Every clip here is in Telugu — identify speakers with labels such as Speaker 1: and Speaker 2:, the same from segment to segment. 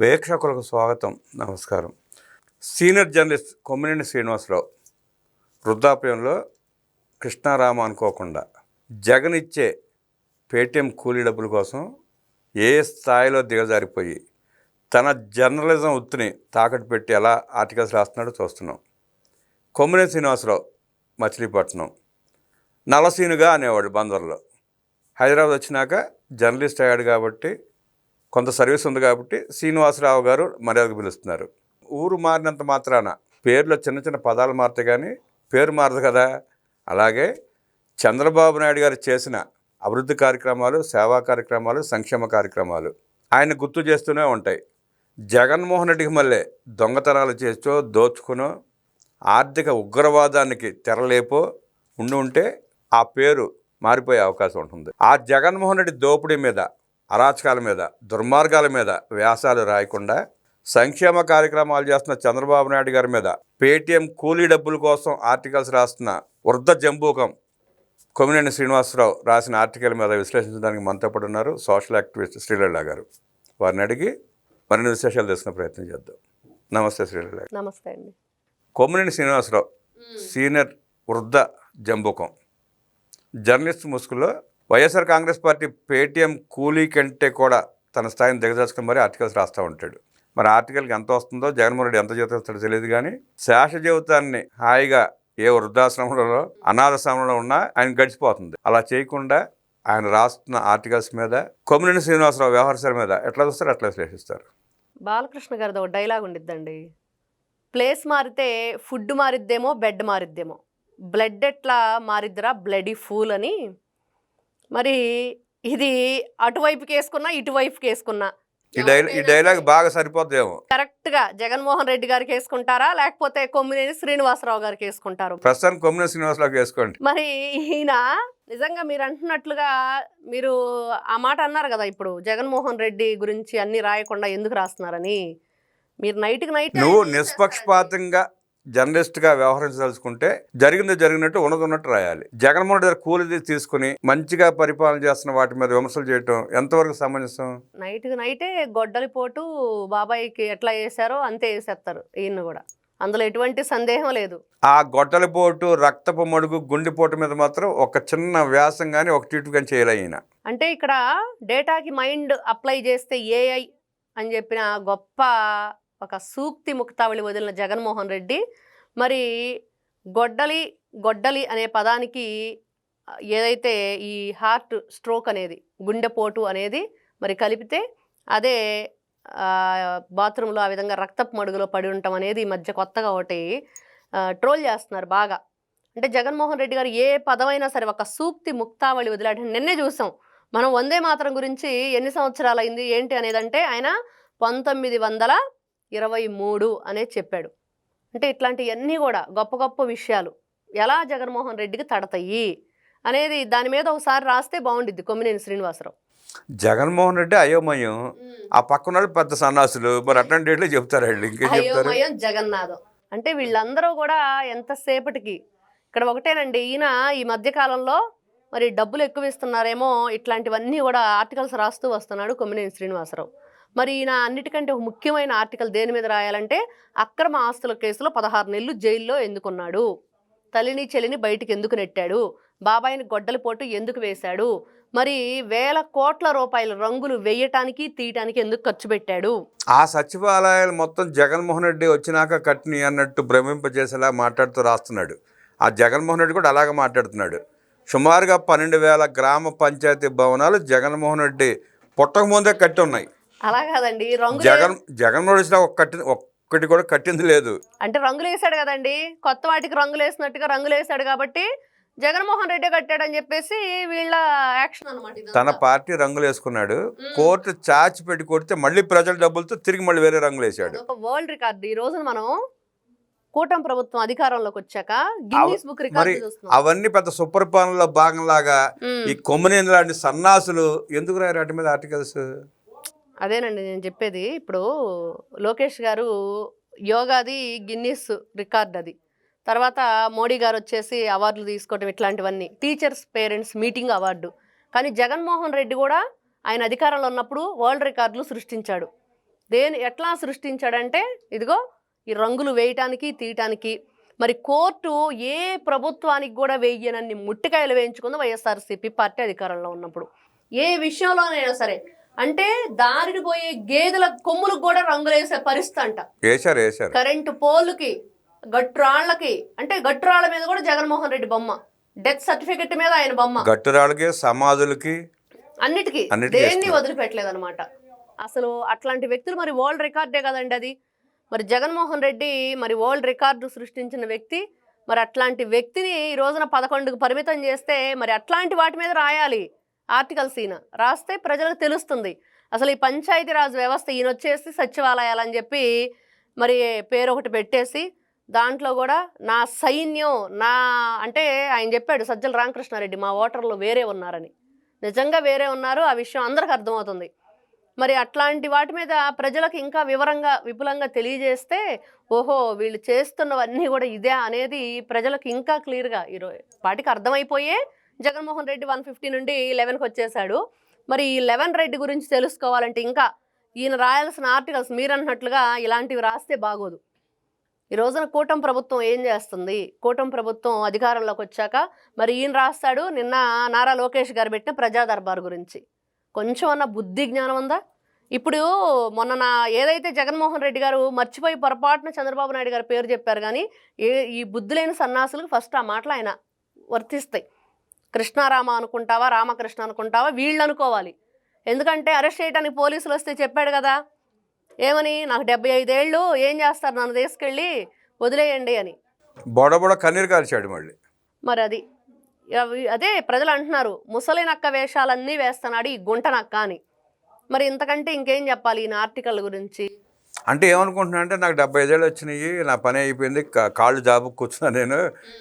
Speaker 1: ప్రేక్షకులకు స్వాగతం. నమస్కారం. సీనియర్ జర్నలిస్ట్ కొమ్మినేని శ్రీనివాసరావు వృద్ధాప్యంలో కృష్ణారామ అనుకోకుండా జగన్ ఇచ్చే పేటీఎం కూలీ డబ్బుల కోసం ఏ స్థాయిలో దిగజారిపోయి తన జర్నలిజం వృత్తిని తాకట్టు పెట్టి ఎలా ఆర్టికల్స్ రాస్తున్నాడో చూస్తున్నాం. కొమ్మినేని శ్రీనివాసరావు మచిలీపట్నం నలసీనుగా అనేవాడు బందర్లో. హైదరాబాద్ వచ్చినాక జర్నలిస్ట్ అయ్యాడు కాబట్టి కొంత సర్వీస్ ఉంది కాబట్టి శ్రీనివాసరావు గారు మర్యాదకు పిలుస్తున్నారు. ఊరు మారినంత మాత్రాన పేర్లో చిన్న చిన్న పదాలు మారుతాయి కానీ పేరు మారదు కదా. అలాగే చంద్రబాబు నాయుడు గారు చేసిన అభివృద్ధి కార్యక్రమాలు సేవా కార్యక్రమాలు సంక్షేమ కార్యక్రమాలు ఆయన గుర్తు చేస్తూనే ఉంటాయి. జగన్మోహన్ రెడ్డికి మళ్ళీ దొంగతనాలు చేస్తూ దోచుకునో ఆర్థిక ఉగ్రవాదానికి తెరలేపో ఉండి ఉంటే ఆ పేరు మారిపోయే అవకాశం ఉంటుంది. ఆ జగన్మోహన్ రెడ్డి దోపిడీ మీద అరాచకాల మీద దుర్మార్గాల మీద వ్యాసాలు రాయకుండా సంక్షేమ కార్యక్రమాలు చేస్తున్న చంద్రబాబు నాయుడు గారి మీద పేటీఎం కూలీ డబ్బుల కోసం ఆర్టికల్స్ రాస్తున్న వృద్ధ జంబూకం కొమినేని శ్రీనివాసరావు రాసిన ఆర్టికల్ మీద విశ్లేషించడానికి మనతో పాటు ఉన్నారు సోషల్ యాక్టివిస్ట్ శ్రీలలిత గారు. వారిని అడిగి మరిన్ని విశేషాలు తెలుసుకునే ప్రయత్నం చేద్దాం. నమస్తే గారు.
Speaker 2: నమస్తే అండి.
Speaker 1: కొమ్మినేని శ్రీనివాసరావు సీనియర్ వృద్ధ జంబుకం. జర్నలిస్ట్ ముసుగులో వైఎస్ఆర్ కాంగ్రెస్ పార్టీ పేటీఎం కూలీ కంటే కూడా తన స్థాయిని దిగజార్చుకుని మరీ ఆర్టికల్స్ రాస్తూ ఉంటాడు. మరి ఆర్టికల్కి ఎంత వస్తుందో జగన్మోహన్ రెడ్డి ఎంత జీతం ఇస్తాడో తెలియదు కానీ శేష జీవితాన్ని హాయిగా ఏ వృద్ధాశ్రమంలో అనాథాశ్రమంలో ఉన్నా ఆయన గడిచిపోతుంది. అలా చేయకుండా ఆయన రాస్తున్న ఆర్టికల్స్ మీద కొమ్మినేని శ్రీనివాసరావు వ్యవహారశాల మీద ఎట్లా చూస్తారు అట్లా విశ్లేషిస్తారు?
Speaker 2: బాలకృష్ణ గారిది ఒక డైలాగ్ ఉండిద్దండి. ప్లేస్ మారితే ఫుడ్ మారిద్దేమో బెడ్ మారిద్దేమో. బ్లడ్ ఎట్లా మారిద్దిరా బ్లడీ ఫూల్ అని మరి ఇది అటువైపుకి వేసుకున్నా ఇటువైపుకి వేసుకున్నా
Speaker 1: ఈ డైలాగ్ ఈ డైలాగ్ బాగా సరిపోద్దేమో.
Speaker 2: కరెక్ట్గా జగన్మోహన్ రెడ్డి గారికి వేసుకుంటారా లేకపోతే కొమ్మినేని శ్రీనివాసరావు గారికి వేసుకుంటారు
Speaker 1: ప్రస్తుతానికి కొమ్మినేని శ్రీనివాసరావుకి వేసుకోండి.
Speaker 2: మరి ఈయన నిజంగా మీరు అంటున్నట్లుగా మీరు ఆ మాట అన్నారు కదా ఇప్పుడు జగన్మోహన్ రెడ్డి గురించి అన్ని రాయకుండా ఎందుకు రాస్తున్నారని. మీరు నైట్కి నైట్
Speaker 1: నువ్వు నిష్పక్షపాతంగా జర్నలిస్ట్గా వ్యవహరించదలుచుకుంటే జరిగింది జరిగినట్టు ఉన్నది ఉన్నట్టు రాయాలి. జగన్మోహన్ రెడ్డి గారు కూలి తీసుకుని మంచిగా పరిపాలన చేస్తున్న వాటి మీద విమర్శలు చేయటం ఎంతవరకు సమంజసం?
Speaker 2: నైట్కి నైటే గొడ్డలి పోటు బాబాయికి ఎట్లా వేసారో అంతే వేసేస్తారు ఈయన కూడా. అందులో ఎటువంటి సందేహం లేదు.
Speaker 1: ఆ గొడ్డలిపోటు రక్తపు మడుగు గుండెపోటు మీద మాత్రం ఒక చిన్న వ్యాసం కానీ ఒక టీటు కానీ చేయలే ఈయన.
Speaker 2: అంటే ఇక్కడ డేటాకి మైండ్ అప్లై చేస్తే ఏఐ అని చెప్పిన గొప్ప ఒక సూక్తి ముక్తావళి వదిలిన జగన్మోహన్ రెడ్డి. మరి గొడ్డలి గొడ్డలి అనే పదానికి ఏదైతే ఈ హార్ట్ స్ట్రోక్ అనేది గుండెపోటు అనేది మరి కలిపితే అదే బాత్రూంలో ఆ విధంగా రక్తపు మడుగులో పడి ఉండటం అనేది ఈ మధ్య కొత్తగా ఒకటి ట్రోల్ చేస్తున్నారు బాగా. అంటే జగన్మోహన్ రెడ్డి గారు ఏ పదమైనా సరే ఒక సూక్తి ముక్తావళి వదిలాడు నిన్నే చూసాం. మనం వందే మాత్రం గురించి ఎన్ని సంవత్సరాలు అయింది ఏంటి అనేదంటే ఆయన పంతొమ్మిది వందల ఇరవై మూడు అనేది చెప్పాడు. అంటే ఇట్లాంటివన్నీ కూడా గొప్ప గొప్ప విషయాలు. ఎలా జగన్మోహన్ రెడ్డికి తడతాయి అనేది దాని మీద ఒకసారి రాస్తే బాగుండిద్ది కొమ్మినేని శ్రీనివాసరావు.
Speaker 1: జగన్మోహన్ రెడ్డి అయోమయం. ఆ పక్కన పెద్ద సన్నాసులు. మరి అట్లాంటి డేట్లో చెప్తారు
Speaker 2: అయోమయం జగన్నాథం. అంటే వీళ్ళందరూ కూడా ఎంతసేపటికి ఇక్కడ ఒకటేనండి ఈయన ఈ మధ్య కాలంలో మరి డబ్బులు ఎక్కువ ఇస్తున్నారేమో ఇట్లాంటివన్నీ కూడా ఆర్టికల్స్ రాస్తూ వస్తున్నాడు కొమ్మినేని శ్రీనివాసరావు. మరి ఈయన అన్నిటికంటే ఒక ముఖ్యమైన ఆర్టికల్ దేని మీద రాయాలంటే అక్రమ ఆస్తుల కేసులో పదహారు నెలలు జైల్లో ఎందుకున్నాడు? తల్లిని చెల్లిని బయటికి ఎందుకు నెట్టాడు? బాబాయిని గొడ్డలి పోటు ఎందుకు వేశాడు? మరి వేల కోట్ల రూపాయల రంగులు వేయటానికి తీయటానికి ఎందుకు ఖర్చు పెట్టాడు?
Speaker 1: ఆ సచివాలయాలు మొత్తం జగన్మోహన్ రెడ్డి వచ్చినాక కట్టిని అన్నట్టు భ్రమింపజేసేలా మాట్లాడుతూ రాస్తున్నాడు. ఆ జగన్మోహన్ రెడ్డి కూడా అలాగే మాట్లాడుతున్నాడు. సుమారుగా పన్నెండు వేల గ్రామ పంచాయతీ భవనాలు జగన్మోహన్ రెడ్డి పుట్టకముందే కట్టి ఉన్నాయి.
Speaker 2: అలా కాదండి. రంగులు
Speaker 1: జగన్ రెడ్డి వచ్చినా ఒక కట్టి ఒక్కటి కూడా కట్టింది లేదు.
Speaker 2: అంటే రంగులు వేసాడు కదండి. కొత్త వాటికి రంగులు వేసినట్టుగా రంగులు వేసాడు కాబట్టి జగన్మోహన్ రెడ్డి కట్టాడని చెప్పేసి వీళ్ళ యాక్షన్ అనమాట
Speaker 1: తన పార్టీ రంగులు వేసుకున్నాడు. కోర్టు చాచి పెట్టి కొడితే మళ్ళీ ప్రజల డబ్బులతో తిరిగి మళ్ళీ వేరే రంగులు వేసాడు.
Speaker 2: వరల్డ్ రికార్డు ఈ రోజున మనం కూటమి ప్రభుత్వం అధికారంలోకి వచ్చాక గిన్నీస్ బుక్ రికార్డు
Speaker 1: అవన్నీ పెద్ద సుపరిపాలనలో భాగంలాగా ఈ కొమ్మనేని లాంటి సన్నాసులు ఎందుకు రాయరు వాటి మీద ఆర్టికల్స్
Speaker 2: అదేనండి నేను చెప్పేది. ఇప్పుడు లోకేష్ గారు యోగాది గిన్నీస్ రికార్డ్ అది. తర్వాత మోడీ గారు వచ్చేసి అవార్డులు తీసుకోవటం ఇట్లాంటివన్నీ. Teachers parents meeting award. కానీ జగన్మోహన్ రెడ్డి కూడా ఆయన అధికారంలో ఉన్నప్పుడు వరల్డ్ రికార్డులు సృష్టించాడు. దేని ఎట్లా సృష్టించాడంటే ఇదిగో ఈ రంగులు వేయటానికి తీయటానికి మరి కోర్టు ఏ ప్రభుత్వానికి కూడా వేయనన్ని ముట్టికాయలు వేయించుకుంది వైఎస్ఆర్సీపీ పార్టీ అధికారంలో ఉన్నప్పుడు. ఏ విషయంలోనైనా సరే అంటే దారిని పోయే గేదెల కొమ్ములకు కూడా రంగులు వేసే పరిస్థితి అంట.
Speaker 1: వేశారు వేశారు
Speaker 2: కరెంటు పోలుకి గట్టురాళ్ళకి అంటే గట్టురాళ్ళ మీద కూడా జగన్మోహన్ రెడ్డి బొమ్మ. డెత్ సర్టిఫికెట్ మీద ఆయన బొమ్మ.
Speaker 1: గట్టురాళ్ళకి సమాధులకి
Speaker 2: అన్నిటికీ దేన్ని. వదిలిపెట్టలేదు అనమాట అసలు అట్లాంటి వ్యక్తులు మరి వరల్డ్ రికార్డే కదండి అది. మరి జగన్మోహన్ రెడ్డి మరి వరల్డ్ రికార్డు సృష్టించిన వ్యక్తి మరి అట్లాంటి వ్యక్తిని ఈ రోజున పదకొండుకు పరిమితం చేస్తే మరి అట్లాంటి వాటి మీద రాయాలి. Article scene. రాస్తే ప్రజలకు తెలుస్తుంది. అసలు ఈ పంచాయతీరాజ్ వ్యవస్థ ఈయన వచ్చేసి సచివాలయాలు అని చెప్పి మరి పేరు ఒకటి పెట్టేసి దాంట్లో కూడా నా సైన్యం నా అంటే ఆయన చెప్పాడు సజ్జల రామకృష్ణారెడ్డి మా ఓటర్లు వేరే ఉన్నారని. నిజంగా వేరే ఉన్నారు ఆ విషయం అందరికి అర్థమవుతుంది. మరి అట్లాంటి వాటి మీద ప్రజలకు ఇంకా వివరంగా విపులంగా తెలియజేస్తే ఓహో వీళ్ళు చేస్తున్నవన్నీ కూడా ఇదే అనేది ప్రజలకు ఇంకా క్లియర్గా ఈరోజు వాటికి అర్థమైపోయే జగన్మోహన్ రెడ్డి వన్ ఫిఫ్టీ నుండి లెవెన్కి వచ్చేసాడు మరి ఈ లెవెన్ రెడ్డి గురించి తెలుసుకోవాలంటే ఇంకా ఈయన రాయాల్సిన ఆర్టికల్స్ మీరన్నట్లుగా ఇలాంటివి రాస్తే బాగోదు. ఈ రోజున కూటమి ప్రభుత్వం ఏం చేస్తుంది? కూటమి ప్రభుత్వం అధికారంలోకి వచ్చాక మరి ఈయన రాస్తాడు నిన్న నారా లోకేష్ గారు పెట్టిన ప్రజా దర్బార్ గురించి. కొంచెం అన్న బుద్ధి జ్ఞానం ఉందా? ఇప్పుడు మొన్న నా ఏదైతే జగన్మోహన్ రెడ్డి గారు మర్చిపోయి పొరపాటున చంద్రబాబు నాయుడు గారు పేరు చెప్పారు కానీ ఏ ఈ బుద్ధి లేని సన్నాసులకు ఫస్ట్ ఆ మాటలు ఆయన వర్తిస్తాయి. కృష్ణారామ అనుకుంటావా రామకృష్ణ అనుకుంటావా? వీళ్ళు అనుకోవాలి. ఎందుకంటే అరెస్ట్ చేయడానికి పోలీసులు వస్తే చెప్పాడు కదా. ఏమని? నాకు డెబ్బై ఐదేళ్ళు ఏం చేస్తారు? నన్ను తీసుకెళ్ళి వదిలేయండి అని.
Speaker 1: బొడ బొడ కన్నీరు కాల్చాడు మళ్ళీ.
Speaker 2: మరి అది. అదే ప్రజలు అంటున్నారు ముసలి నక్క వేషాలన్నీ వేస్తున్నాడు ఈ గుంట నక్క అని. మరి ఇంతకంటే ఇంకేం చెప్పాలి? ఈయన ఆర్టికల్ గురించి.
Speaker 1: అంటే ఏమనుకుంటున్నా అంటే నాకు డెబ్బై ఐదేళ్ళు వచ్చినాయి నా పని అయిపోయింది కాళ్ళు జాబుకు కూర్చున్నా నేను.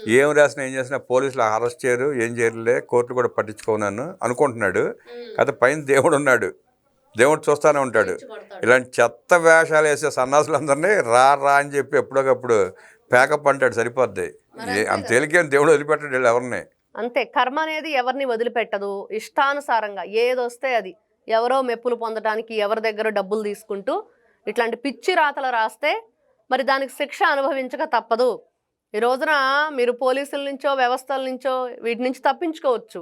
Speaker 1: ఏం రాసినా ఏం చేసినా పోలీసులు అరెస్ట్ చేయరు ఏం చేయరులే కోర్టు కూడా పట్టించుకోనన్ను అనుకుంటున్నాడు. కదా పైన దేవుడు ఉన్నాడు. దేవుడు చూస్తానే ఉంటాడు. ఇలాంటి చెత్త వేషాలు వేసే సన్నాసులందరినీ రా రా అని చెప్పి ఎప్పుడోకప్పుడు ప్యాకప్ అంటాడు సరిపోద్ది. అంత తేలికేం దేవుడు వదిలిపెట్టాడు వీళ్ళు ఎవరిని.
Speaker 2: అంతే కర్మ అనేది ఎవరిని వదిలిపెట్టదు ఇష్టానుసారంగా. ఏదొస్తే అది ఎవరో మెప్పులు పొందడానికి ఎవరి దగ్గర డబ్బులు తీసుకుంటూ ఇట్లాంటి పిచ్చి రాతలు రాస్తే మరి దానికి శిక్ష అనుభవించక తప్పదు. ఈ రోజున మీరు పోలీసుల నుంచో వ్యవస్థల నుంచో వీటి నుంచి తప్పించుకోవచ్చు.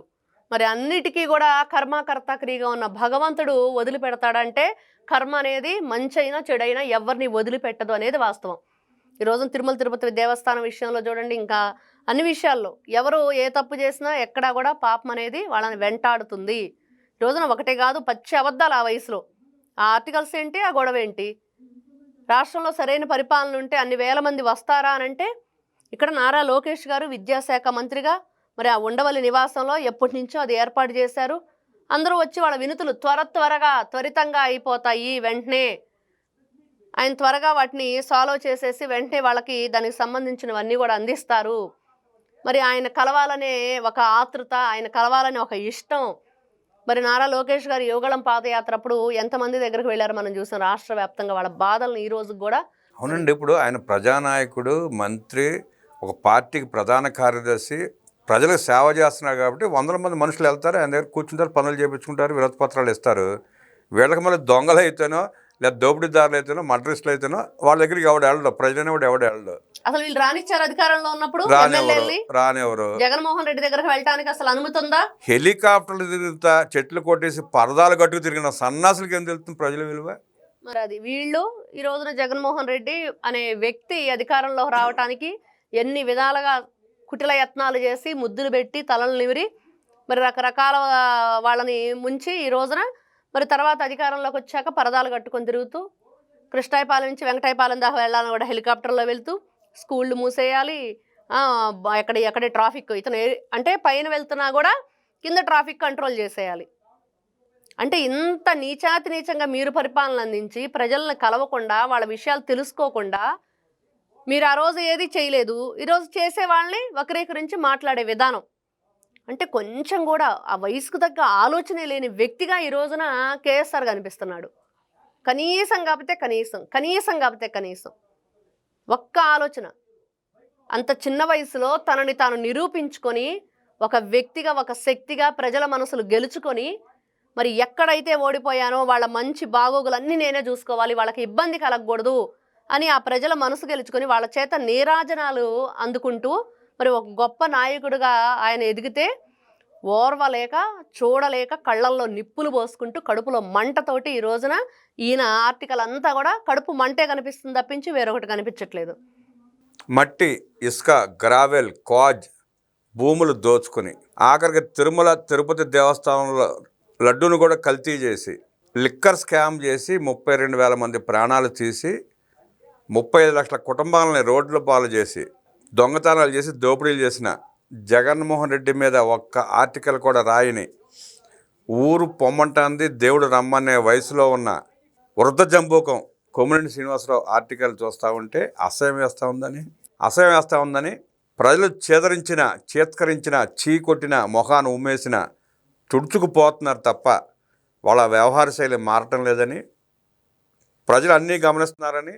Speaker 2: మరి అన్నిటికీ కూడా కర్మకర్త క్రియగా ఉన్న భగవంతుడు వదిలిపెడతాడంటే కర్మ అనేది మంచైనా చెడైనా ఎవరిని వదిలిపెట్టదు అనేది వాస్తవం. ఈ రోజున తిరుమల తిరుపతి దేవస్థానం విషయంలో చూడండి ఇంకా అన్ని విషయాల్లో ఎవరు ఏ తప్పు చేసినా ఎక్కడా కూడా పాపం అనేది వాళ్ళని వెంటాడుతుంది. ఈ రోజున ఒకటే కాదు పచ్చి అబద్ధాలు ఆ వయసులో. ఆ ఆర్టికల్స్ ఏంటి ఆ గొడవ ఏంటి రాష్ట్రంలో సరైన పరిపాలన ఉంటే అన్ని వేల మంది వస్తారా అని అంటే ఇక్కడ నారా లోకేష్ గారు విద్యాశాఖ మంత్రిగా మరి ఆ ఉండవల్లి నివాసంలో ఎప్పటి నుంచో అది ఏర్పాటు చేశారు. అందరూ వచ్చి వాళ్ళ వినుతులు త్వర త్వరగా త్వరితంగా అయిపోతాయి వెంటనే. ఆయన త్వరగా వాటిని సాల్వ్ చేసేసి వెంటనే వాళ్ళకి దానికి సంబంధించినవన్నీ కూడా అందిస్తారు. మరి ఆయన కలవాలనే ఒక ఆతృత ఆయన కలవాలనే ఒక ఇష్టం మరి నారా లోకేష్ గారు యువగళం పాదయాత్ర అప్పుడు ఎంతమంది దగ్గరికి వెళ్ళారు? మనం చూసాం రాష్ట్ర వ్యాప్తంగా వాళ్ళ బాధలను ఈ రోజు కూడా
Speaker 1: అవునండి. ఇప్పుడు ఆయన ప్రజానాయకుడు మంత్రి ఒక పార్టీకి ప్రధాన కార్యదర్శి ప్రజలకు సేవ చేస్తున్నారు కాబట్టి వందల మంది మనుషులు వెళ్తారు. ఆయన దగ్గర కూర్చుంటారు పనులు చేయించుకుంటారు వినతి పత్రాలు ఇస్తారు. వీళ్ళకి మళ్ళీ దొంగలు అయితేనో లేదా దోపిడీదారులు అయితేనో మటరిస్టులు అయితేనో వాళ్ళ దగ్గరికి ఎవడు వెళ్ళడు ప్రజలనే కూడా ఎవడు వెళ్ళడు.
Speaker 2: అసలు వీళ్ళు రానిచ్చారు అధికారంలో ఉన్నప్పుడు
Speaker 1: రానివ్వరు
Speaker 2: జగన్మోహన్ రెడ్డి దగ్గరకు వెళ్ళడానికి అసలు అనుమతి ఉందా
Speaker 1: హెలికాప్టర్లు తిరుగుతా చెట్లు కొట్టేసి పరదాలు కట్టుకు తిరిగిన సన్నాసులకి ఏం తెలుస్తుంది ప్రజల విలువ?
Speaker 2: మరి అది వీళ్ళు ఈ రోజున జగన్మోహన్ రెడ్డి అనే వ్యక్తి అధికారంలో రావటానికి ఎన్ని విధాలుగా కుటిల యత్నాలు చేసి ముద్దులు పెట్టి తలలు నివిరి మరి రకరకాల వాళ్ళని ముంచి ఈ రోజున మరి తర్వాత అధికారంలోకి వచ్చాక పరదాలు కట్టుకొని తిరుగుతూ కృష్ణాయపాలెం నుంచి వెంకటాయపాలెం దాకా వెళ్ళాలని కూడా హెలికాప్టర్లో వెళ్తూ స్కూళ్ళు మూసేయాలి. ఎక్కడ ఎక్కడ ట్రాఫిక్ ఇతను ఏ- అంటే పైన వెళ్తున్నా కూడా కింద ట్రాఫిక్ కంట్రోల్ చేసేయాలి. అంటే ఇంత నీచాతి నీచంగా మీరు పరిపాలన అందించి ప్రజలను కలవకుండా వాళ్ళ విషయాలు తెలుసుకోకుండా మీరు ఆ రోజు ఏది చేయలేదు. ఈరోజు చేసే వాళ్ళని వక్రీకరించి మాట్లాడే విధానం. అంటే కొంచెం కూడా ఆ వయసుకు తగ్గ ఆలోచనే లేని వ్యక్తిగా ఈ రోజున కేఎస్ఆర్ కనిపిస్తున్నాడు కనీసం కాకపోతే కనీసం కనీసం కాకపోతే కనీసం. ఒక్క ఆలోచన. అంత చిన్న వయసులో తనని తాను నిరూపించుకొని ఒక వ్యక్తిగా ఒక శక్తిగా ప్రజల మనసులు గెలుచుకొని మరి ఎక్కడైతే ఓడిపోయానో వాళ్ళ మంచి బాగోగులన్నీ నేనే చూసుకోవాలి వాళ్ళకి ఇబ్బంది కలగకూడదు అని ఆ ప్రజల మనసు గెలుచుకొని వాళ్ళ చేత నీరాజనాలు అందుకుంటూ మరి ఒక గొప్ప నాయకుడిగా ఆయన ఎదిగితే ఓర్వలేక చూడలేక కళ్ళల్లో నిప్పులు పోసుకుంటూ కడుపులో మంటతోటి ఈ రోజున ఈయన ఆర్టికల్ అంతా కూడా కడుపు మంటే కనిపిస్తుంది తప్పించి వేరొకటి కనిపించట్లేదు.
Speaker 1: మట్టి ఇసుక గ్రావెల్ కాజ్ భూములు దోచుకుని ఆఖరికి తిరుమల తిరుపతి దేవస్థానంలో లడ్డూను కూడా కల్తీ చేసి లిక్కర్ స్కామ్ చేసి ముప్పై రెండు వేల మంది ప్రాణాలు తీసి ముప్పై ఐదు లక్షల కుటుంబాలని రోడ్ల పాలు చేసి దొంగతనాలు చేసి దోపిడీలు చేసిన జగన్మోహన్ రెడ్డి మీద ఒక్క ఆర్టికల్ కూడా రాయని. ఊరు పొమ్మంటాంది దేవుడు రమ్మనే వయసులో ఉన్న వృద్ధ జంబూకం కొమ్మిరెడ్డి శ్రీనివాసరావు ఆర్టికల్ చూస్తూ ఉంటే అసహ్యం వేస్తూ ఉందని అసహ్యం వేస్తూ ఉందని ప్రజలు చేదరించిన చేత్కరించిన చీ కొట్టిన మొహాన్ని ఉమ్మేసిన తుడుచుకుపోతున్నారు తప్ప వాళ్ళ వ్యవహార శైలి మారటం లేదని ప్రజలు అన్నీ గమనిస్తున్నారని